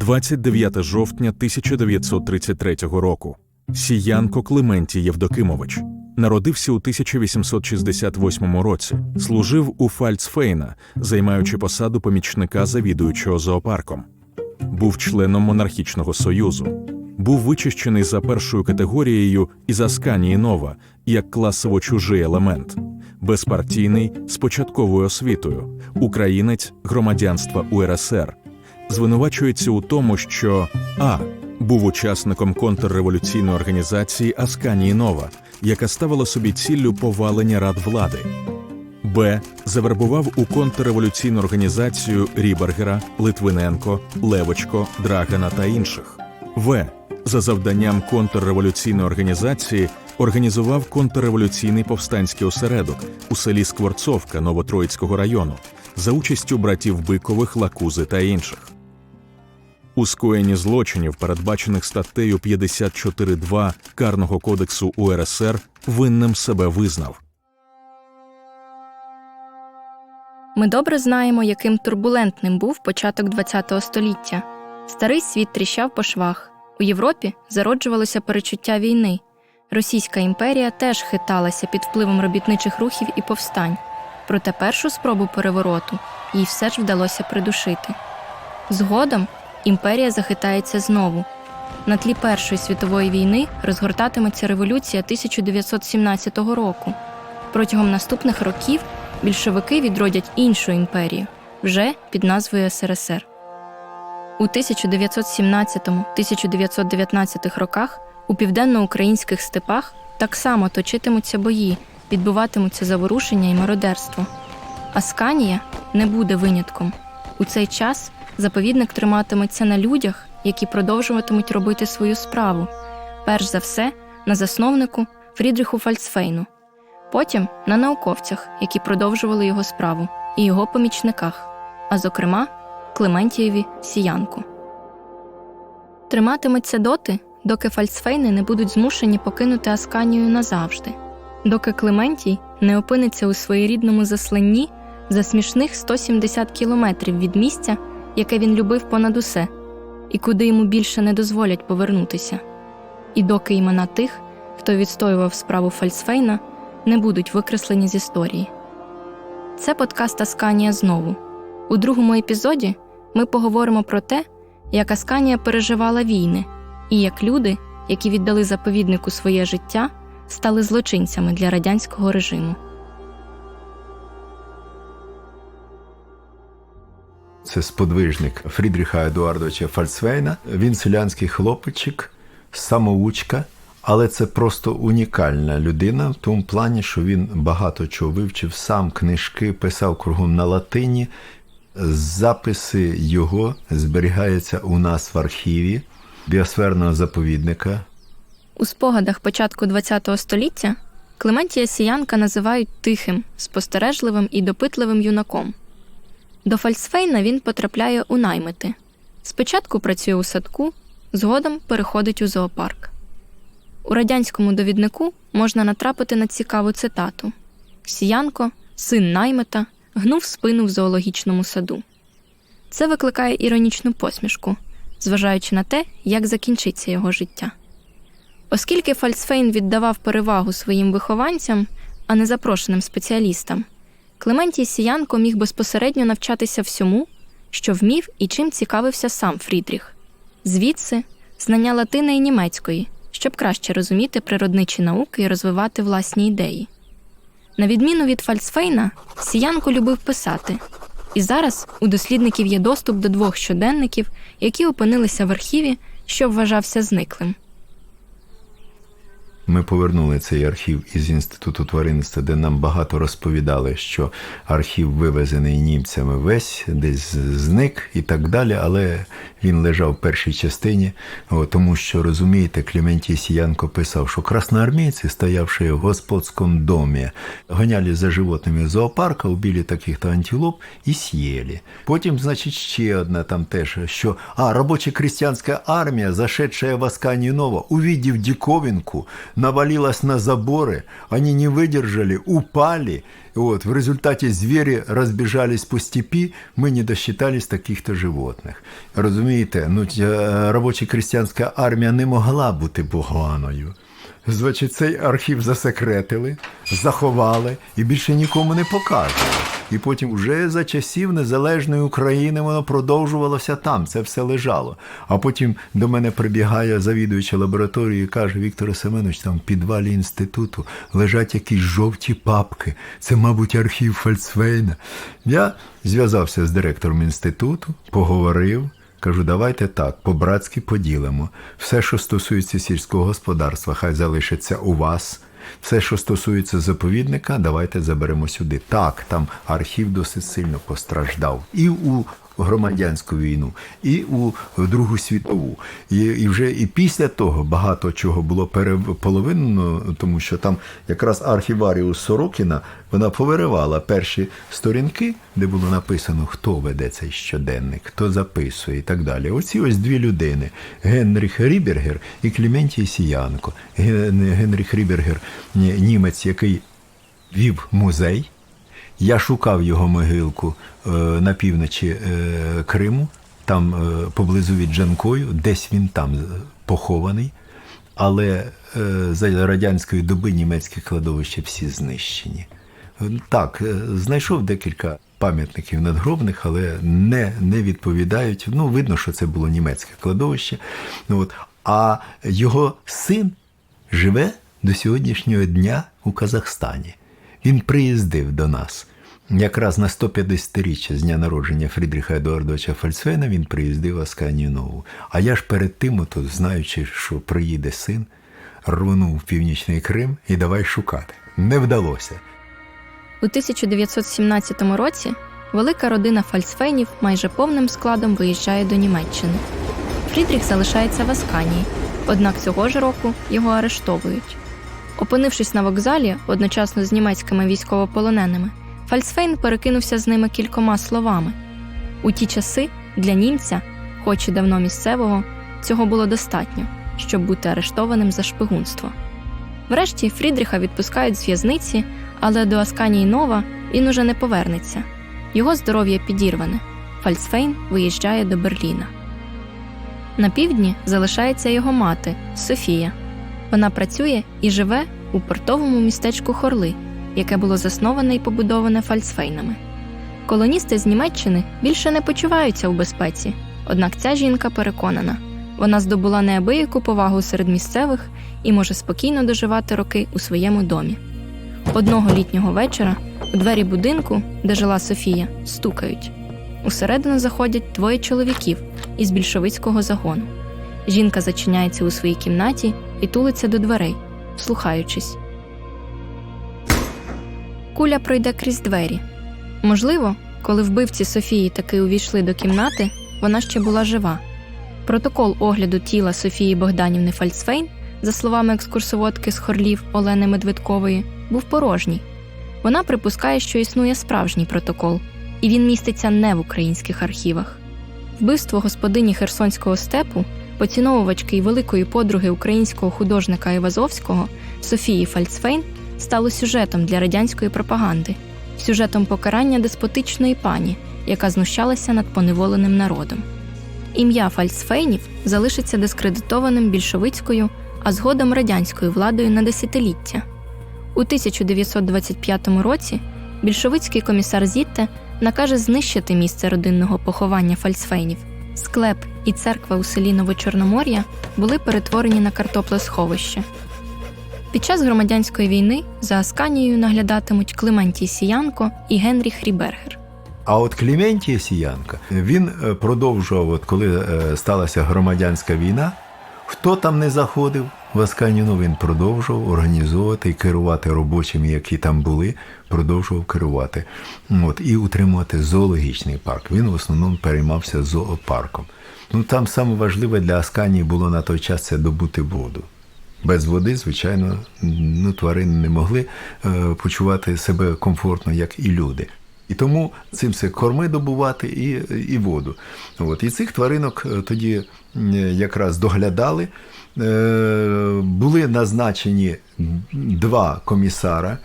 29 жовтня 1933 року. Сіянко Клементій Євдокимович народився у 1868 році, служив у Фальцфейна, займаючи посаду помічника завідуючого зоопарком. Був членом монархічного союзу. Був вичищений за першою категорією із Асканії Нова як класово чужий елемент, безпартійний з початковою освітою, українець громадянства УРСР. Звинувачується у тому, що а. Був учасником контрреволюційної організації Асканії Нова, яка ставила собі ціллю повалення рад влади. Б. Завербував у контрреволюційну організацію Рібергера, Литвиненко, Левочко, Драгана та інших. В. За завданням контрреволюційної організації організував контрреволюційний повстанський осередок у селі Скворцовка Новотроїцького району за участю братів Бикових, Лакузи та інших. У скоєнні злочинів, передбачених статтею 54.2 Карного кодексу УРСР, винним себе визнав. Ми добре знаємо, яким турбулентним був початок ХХ століття. Старий світ тріщав по швах. У Європі зароджувалося перечуття війни. Російська імперія теж хиталася під впливом робітничих рухів і повстань. Проте першу спробу перевороту їй все ж вдалося придушити. Згодом імперія захитається знову. На тлі Першої світової війни розгортатиметься революція 1917 року. Протягом наступних років більшовики відродять іншу імперію вже під назвою СРСР. У 1917-1919 роках у південноукраїнських степах так само точитимуться бої, відбуватимуться заворушення і мародерство. Асканія не буде винятком. У цей час заповідник триматиметься на людях, які продовжуватимуть робити свою справу, перш за все на засновнику Фрідріху Фальцфейну, потім на науковцях, які продовжували його справу, і його помічниках, а зокрема Клементієві Сіянку. Триматиметься доти, доки Фальцфейни не будуть змушені покинути Асканію назавжди, доки Клементій не опиниться у своєрідному засланні за смішних 170 кілометрів від місця, яке він любив понад усе, і куди йому більше не дозволять повернутися, і доки імена тих, хто відстоював справу Фальцфейна, не будуть викреслені з історії. Це подкаст Асканія знову. У другому епізоді ми поговоримо про те, як Асканія переживала війни, і як люди, які віддали заповіднику своє життя, стали злочинцями для радянського режиму. Це сподвижник Фрідріха Едуардовича Фальцвейна. Він селянський хлопчик, самоучка, але це просто унікальна людина в тому плані, що він багато чого вивчив сам, книжки писав кругом на латині. Записи його зберігаються у нас в архіві біосферного заповідника. У спогадах початку ХХ століття Клементія Сіянка називають тихим, спостережливим і допитливим юнаком. До Фальцфейна він потрапляє у наймити. Спочатку працює у садку, згодом переходить у зоопарк. У радянському довіднику можна натрапити на цікаву цитату: Сіянко, син наймита, гнув спину в зоологічному саду. Це викликає іронічну посмішку, зважаючи на те, як закінчиться його життя. Оскільки Фальцфейн віддавав перевагу своїм вихованцям, а не запрошеним спеціалістам, Клементій Сіянко міг безпосередньо навчатися всьому, що вмів і чим цікавився сам Фрідріх. Звідси знання латини і німецької, щоб краще розуміти природничі науки і розвивати власні ідеї. На відміну від Фальцфейна, Сіянко любив писати, і зараз у дослідників є доступ до двох щоденників, які опинилися в архіві, що вважався зниклим. Ми повернули цей архів із інституту тваринництва, де нам багато розповідали, що архів вивезений німцями весь десь зник і так далі. Але він лежав в першій частині, тому що розумієте, Клементій Сіянко писав, що красноармійці, стоявши в господському домі, гоняли за животними зоопарка, убили таких-то антилоп і съели. Потім, значить, ще одна там теж, що а робоча крестьянська армія, зашедшая в Асканію Нова, увидев диковинку, навалилась на заборы, они не выдержали, упали. Вот, в результате звери разбежались по степи, мы не досчитались таких-то животних. Розумієте, ну, ця робоча крестьянська армія не могла бути поганою. Значить, цей архів засекретили, заховали і більше нікому не показували. І потім вже за часів незалежної України воно продовжувалося там, це все лежало. А потім до мене прибігає завідуюча лабораторії і каже: Віктор Семенович, там в підвалі інституту лежать якісь жовті папки. Це, мабуть, архів Фальцвейна. Я зв'язався з директором інституту, поговорив. Кажу, давайте так, по-братськи поділимо. Все, що стосується сільського господарства, хай залишиться у вас. Все, що стосується заповідника, давайте заберемо сюди. Так, там архів досить сильно постраждав. І у громадянську війну, і у Другу світову. І, і вже і після того багато чого було переполовинено, тому що там якраз архіваріус Сорокіна вона повиривала перші сторінки, де було написано, хто веде цей щоденник, хто записує і так далі. Оці ось дві людини: Генріх Рібергер і Кліментій Сіянко. Ген- Генріх Рібергер німець, який вів музей. Я шукав його могилку е, на півночі е, Криму, там е, поблизу від Джанкою, десь він там похований. Але за радянської доби німецькі кладовища всі знищені. Так, знайшов декілька пам'ятників надгробних, але не, не відповідають. Ну, видно, що це було німецьке кладовище. Ну, от. А його син живе до сьогоднішнього дня у Казахстані. Він приїздив до нас. Якраз на 150-річчя з дня народження Фрідріха Едуардовича Фальцвейна він приїздив в Асканію Нову. А я ж перед тим, ото, знаючи, що приїде син, рвонув в північний Крим і давай шукати. Не вдалося. У 1917 році велика родина Фальцфейнів майже повним складом виїжджає до Німеччини. Фрідріх залишається в Асканії, однак цього ж року його арештовують. Опинившись на вокзалі одночасно з німецькими військовополоненими, Фальцфейн перекинувся з ними кількома словами. У ті часи для німця, хоч і давно місцевого, цього було достатньо, щоб бути арештованим за шпигунство. Врешті Фрідріха відпускають з в'язниці, але до Асканії Нова він уже не повернеться. Його здоров'я підірване. Фальцфейн виїжджає до Берліна. На півдні залишається його мати Софія. Вона працює і живе у портовому містечку Хорли, яке було засноване і побудоване фальцфейнами. Колоністи з Німеччини більше не почуваються у безпеці, однак ця жінка переконана, вона здобула неабияку повагу серед місцевих і може спокійно доживати роки у своєму домі. Одного літнього вечора у двері будинку, де жила Софія, стукають. Усередину заходять двоє чоловіків із більшовицького загону. Жінка зачиняється у своїй кімнаті і тулиться до дверей, слухаючись. Куля пройде крізь двері. Можливо, коли вбивці Софії таки увійшли до кімнати, вона ще була жива. Протокол огляду тіла Софії Богданівни Фальцфейн, за словами екскурсоводки з Хорлів Олени Медведкової, був порожній. Вона припускає, що існує справжній протокол, і він міститься не в українських архівах. Вбивство господині Херсонського степу, поціновувачки й великої подруги українського художника Івазовського Софії Фальцфейн стало сюжетом для радянської пропаганди, сюжетом покарання деспотичної пані, яка знущалася над поневоленим народом. Ім'я Фальцфейнів залишиться дискредитованим більшовицькою, а згодом радянською владою на десятиліття. У 1925 році більшовицький комісар Зітте накаже знищити місце родинного поховання Фальцфейнів. Склеп і церква у селі Новочорномор'я були перетворені на картоплесховище. Під час громадянської війни за Асканією наглядатимуть Клементій Сіянко і Генріх Рібергер. А от Кліментій Сіянка він е, продовжував, от коли е, сталася громадянська війна, хто там не заходив в Асканіну, він продовжував організовувати і керувати робочими, які там були, продовжував керувати. От, і утримувати зоологічний парк. Він в основному переймався зоопарком. Ну там саме важливе для Асканії було на той час це добути воду. Без води, звичайно, ну, тварини не могли е, почувати себе комфортно, як і люди. І тому цим все корми добувати і, і воду. От. І цих тваринок е, тоді якраз доглядали. Е, Були назначені два комісара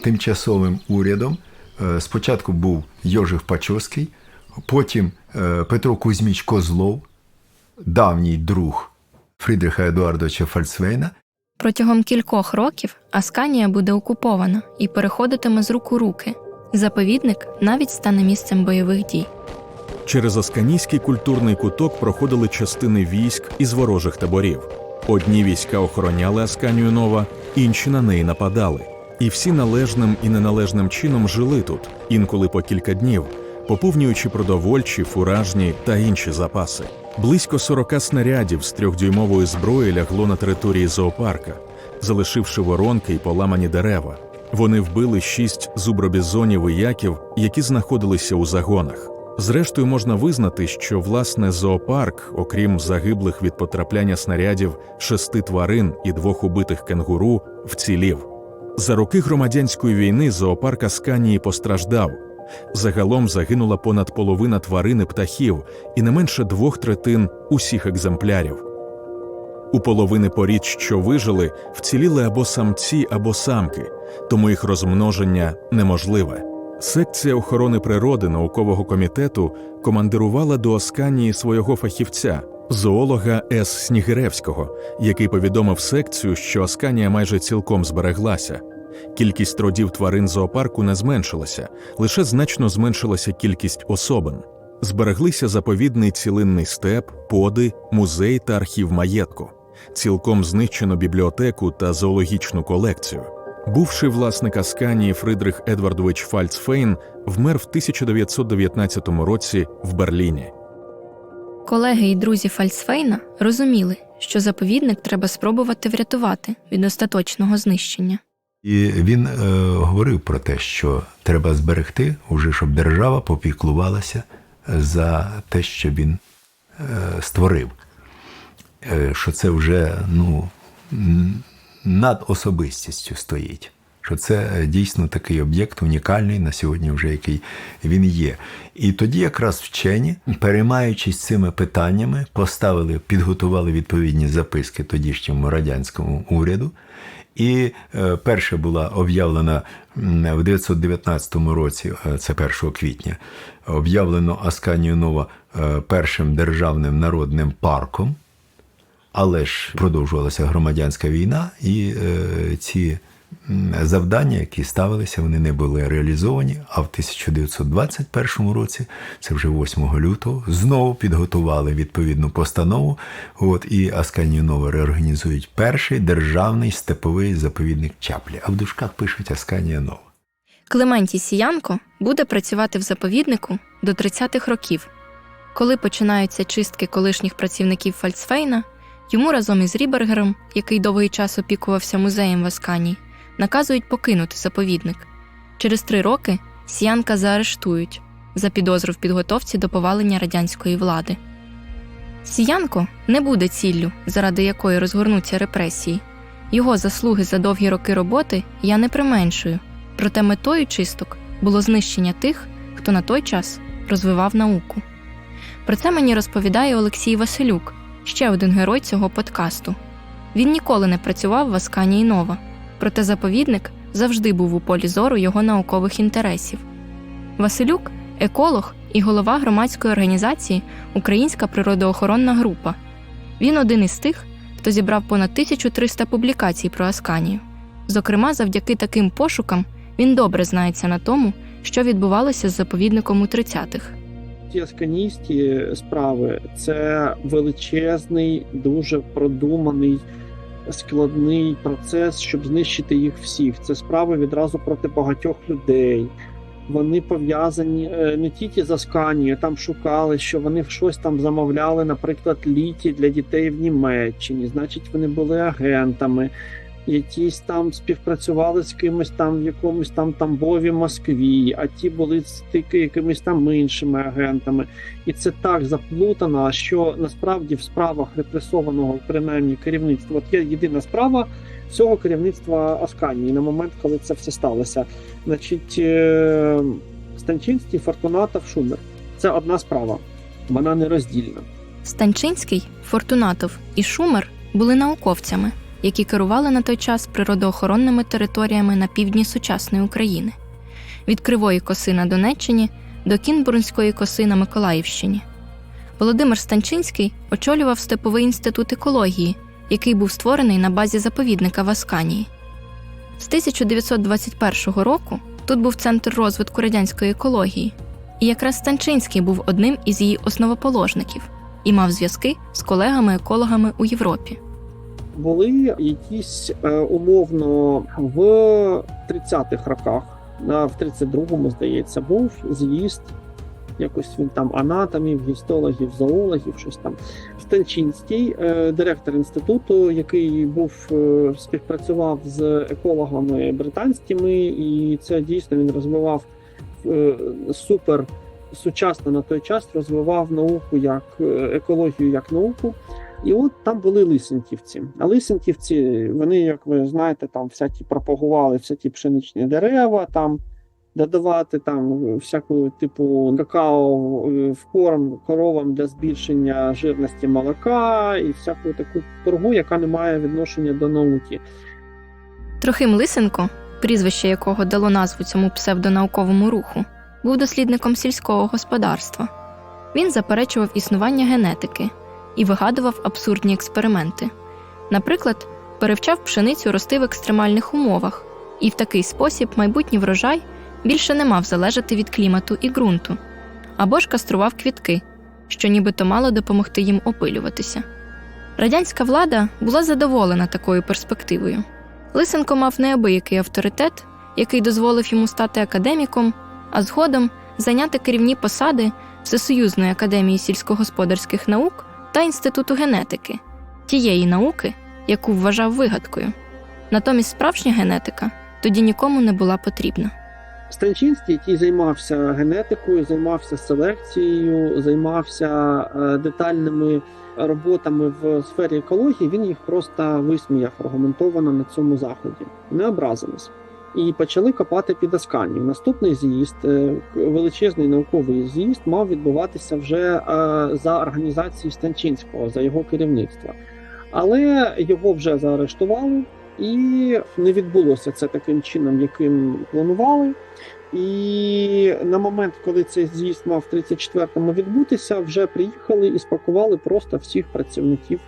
тимчасовим урядом. Е, Спочатку був Йожих Пачовський, потім е, Петро Кузьміч Козлов, давній друг Фрідриха Едуардовича Фальцвейна. Протягом кількох років Асканія буде окупована і переходитиме з рук у руки. Заповідник навіть стане місцем бойових дій. Через Асканійський культурний куток проходили частини військ із ворожих таборів. Одні війська охороняли Асканію Нова, інші на неї нападали. І всі належним і неналежним чином жили тут, інколи по кілька днів, поповнюючи продовольчі, фуражні та інші запаси. Близько 40 снарядів з трьохдюймової зброї лягло на території зоопарка, залишивши воронки й поламані дерева. Вони вбили шість зубробізонів і яків, які знаходилися у загонах. Зрештою, можна визнати, що власне зоопарк, окрім загиблих від потрапляння снарядів шести тварин і двох убитих кенгуру, вцілів. За роки громадянської війни зоопарк Асканії постраждав. Загалом загинула понад половина тварин і птахів і не менше двох третин усіх екземплярів. У половини порід, що вижили, вціліли або самці, або самки, тому їх розмноження неможливе. Секція охорони природи наукового комітету командирувала до Асканії свого фахівця, зоолога С. Снігиревського, який повідомив секцію, що Асканія майже цілком збереглася. Кількість родів тварин зоопарку не зменшилася, лише значно зменшилася кількість особин. Збереглися заповідний цілинний степ, поди, музей та архів маєтку. Цілком знищено бібліотеку та зоологічну колекцію. Бувший власник Асканії Фридрих Едвардович Фальцфейн вмер в 1919 році в Берліні. Колеги і друзі Фальцфейна розуміли, що заповідник треба спробувати врятувати від остаточного знищення. І він е, говорив про те, що треба зберегти, уже щоб держава попіклувалася за те, що він е, створив. Е, що це вже ну, над особистістю стоїть. Що це е, дійсно такий об'єкт унікальний на сьогодні, вже який він є. І тоді якраз вчені, переймаючись цими питаннями, поставили, підготували відповідні записки тодішньому радянському уряду. І е, перша була об'явлена в 1919 році, е, це 1 квітня, об'явлено Асканію Нова е, першим державним народним парком. Але ж продовжувалася громадянська війна, і ці завдання, які ставилися, вони не були реалізовані. А в 1921 році, це вже 8 лютого, знову підготували відповідну постанову. От і Асканію Нова реорганізують перший державний степовий заповідник Чаплі. А в дужках пишуть Асканія Нова. Клементій Сіянко буде працювати в заповіднику до 30-х років. Коли починаються чистки колишніх працівників Фальцфейна, йому разом із Рібергером, який довгий час опікувався музеєм в Асканії, наказують покинути заповідник. Через три роки Сіянка заарештують за підозру в підготовці до повалення радянської влади. Сіянко не буде ціллю, заради якої розгорнуться репресії. Його заслуги за довгі роки роботи я не применшую. Проте метою чисток було знищення тих, хто на той час розвивав науку. Про це мені розповідає Олексій Василюк, ще один герой цього подкасту. Він ніколи не працював в Асканії Нова, проте заповідник завжди був у полі зору його наукових інтересів. Василюк еколог і голова громадської організації Українська природоохоронна група. Він один із тих, хто зібрав понад 1300 публікацій про Асканію. Зокрема, завдяки таким пошукам він добре знається на тому, що відбувалося з заповідником у 30-х. Ті асканійські справи це величезний, дуже продуманий, складний процес, щоб знищити їх всіх. Це справи відразу проти багатьох людей. Вони пов'язані е, не тільки з Асканією, там шукали, що вони щось там замовляли, наприклад, літі для дітей в Німеччині. Значить, вони були агентами, якісь там співпрацювали з кимось там в якомусь там Тамбові Москві, а ті були стики якимись там іншими агентами. І це так заплутано, що насправді в справах репресованого принаймні керівництва от є єдина справа всього керівництва Асканії на момент, коли це все сталося. Значить, е, Станчинський, Фортунатов, Шумер. Це одна справа, вона нероздільна. Станчинський, Фортунатов і Шумер були науковцями, які керували на той час природоохоронними територіями на півдні сучасної України від Кривої коси на Донеччині до Кінбурнської коси на Миколаївщині. Володимир Станчинський очолював Степовий інститут екології, який був створений на базі заповідника в Асканії. З 1921 року тут був центр розвитку радянської екології, і якраз Станчинський був одним із її основоположників і мав зв'язки з колегами-екологами у Європі. Були якісь е, умовно в 30-х роках, на в 32-му, здається, був з'їзд. Якось він там анатомів, гістологів, зоологів, щось там. Станчинський, е, директор інституту, який був е, співпрацював з екологами британськими, і це дійсно він розвивав е, супер сучасно на той час, розвивав науку як е, екологію як науку. І от там були лисенківці. А лисенківці, вони, як ви знаєте, там всякі пропагували всякі пшеничні дерева, там додавати там всяку типу какао в корм коровам для збільшення жирності молока і всяку таку торгу, яка не має відношення до науки. Трохим Лисенко, прізвище якого дало назву цьому псевдонауковому руху, був дослідником сільського господарства. Він заперечував існування генетики і вигадував абсурдні експерименти. Наприклад, перевчав пшеницю рости в екстремальних умовах, і в такий спосіб майбутній врожай більше не мав залежати від клімату і ґрунту, або ж кастрував квітки, що нібито мало допомогти їм опилюватися. Радянська влада була задоволена такою перспективою. Лисенко мав неабиякий авторитет, який дозволив йому стати академіком, а згодом зайняти керівні посади Всесоюзної академії сільськогосподарських наук та Інституту генетики, тієї науки, яку вважав вигадкою. Натомість справжня генетика тоді нікому не була потрібна. Станчинський, який займався генетикою, займався селекцією, займався е, детальними роботами в сфері екології, він їх просто висміяв аргументовано на цьому заході. Не образились. І почали копати під Асканію. Наступний з'їзд, е, величезний науковий з'їзд, мав відбуватися вже е, за організацією Станчинського, за його керівництва. Але його вже заарештували, і не відбулося це таким чином, яким планували. І на момент, коли цей з'їзд мав в 34-му відбутися, вже приїхали і спакували просто всіх працівників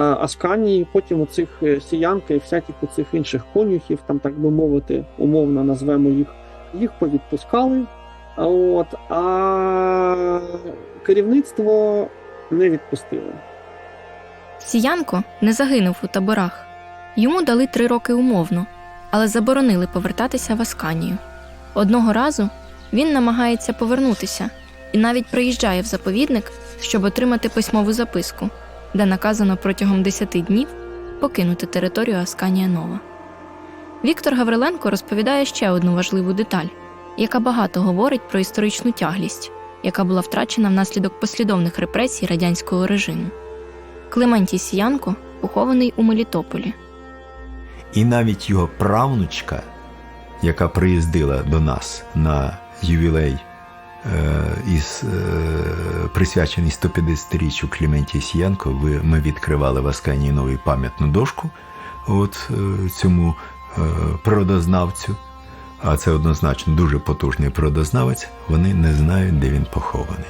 Асканії, потім оцих е, сіянка і всяких оцих інших конюхів, там так би мовити, умовно назвемо їх, їх повідпускали. От, а керівництво не відпустило. Сіянко не загинув у таборах. Йому дали три роки умовно, але заборонили повертатися в Асканію. Одного разу він намагається повернутися і навіть приїжджає в заповідник, щоб отримати письмову записку, де наказано протягом 10 днів покинути територію Асканія Нова. Віктор Гавриленко розповідає ще одну важливу деталь, яка багато говорить про історичну тяглість, яка була втрачена внаслідок послідовних репресій радянського режиму. Клементій Сіянко похований у Мелітополі. І навіть його правнучка, яка приїздила до нас на ювілей із е, присвячений 150-річчю Клементія Сіянко, ви, ми відкривали в Асканії новий пам'ятну дошку от, е, цьому е, природознавцю. А це однозначно дуже потужний природознавець. Вони не знають, де він похований.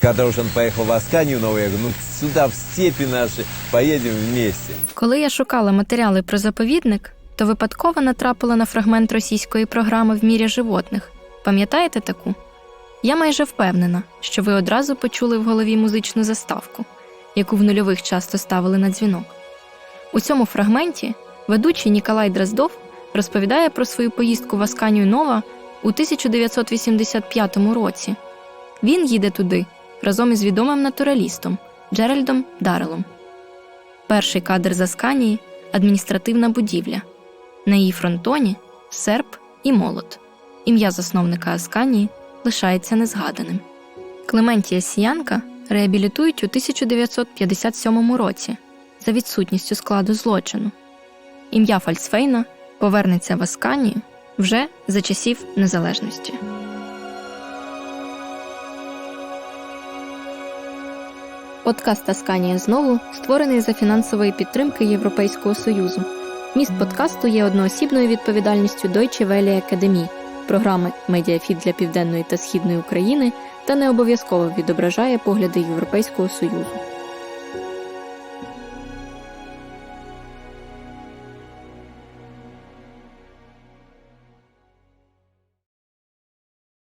Когда уж он поехал в Асканию новую, я говорю, ну сюда, в степи наши, поедем вместе. Коли я шукала матеріали про заповідник, то випадково натрапила на фрагмент російської програми в мірі животних. Пам'ятаєте таку? Я майже впевнена, що ви одразу почули в голові музичну заставку, яку в нульових часто ставили на дзвінок. У цьому фрагменті ведучий Ніколай Дроздов розповідає про свою поїздку в Асканію Нова у 1985 році. Він їде туди разом із відомим натуралістом Джеральдом Дарелом. Перший кадр з Асканії адміністративна будівля. На її фронтоні серп і молот. Ім'я засновника Асканії лишається незгаданим. Клементія Сіянка реабілітують у 1957 році за відсутністю складу злочину. Ім'я Фальцфейна повернеться в Асканію вже за часів незалежності. Подкаст Асканія знову створений за фінансової підтримки Європейського Союзу. Міст подкасту є одноосібною відповідальністю Deutsche Welle Академії програми Медіафіт для Південної та Східної України та не обов'язково відображає погляди Європейського Союзу.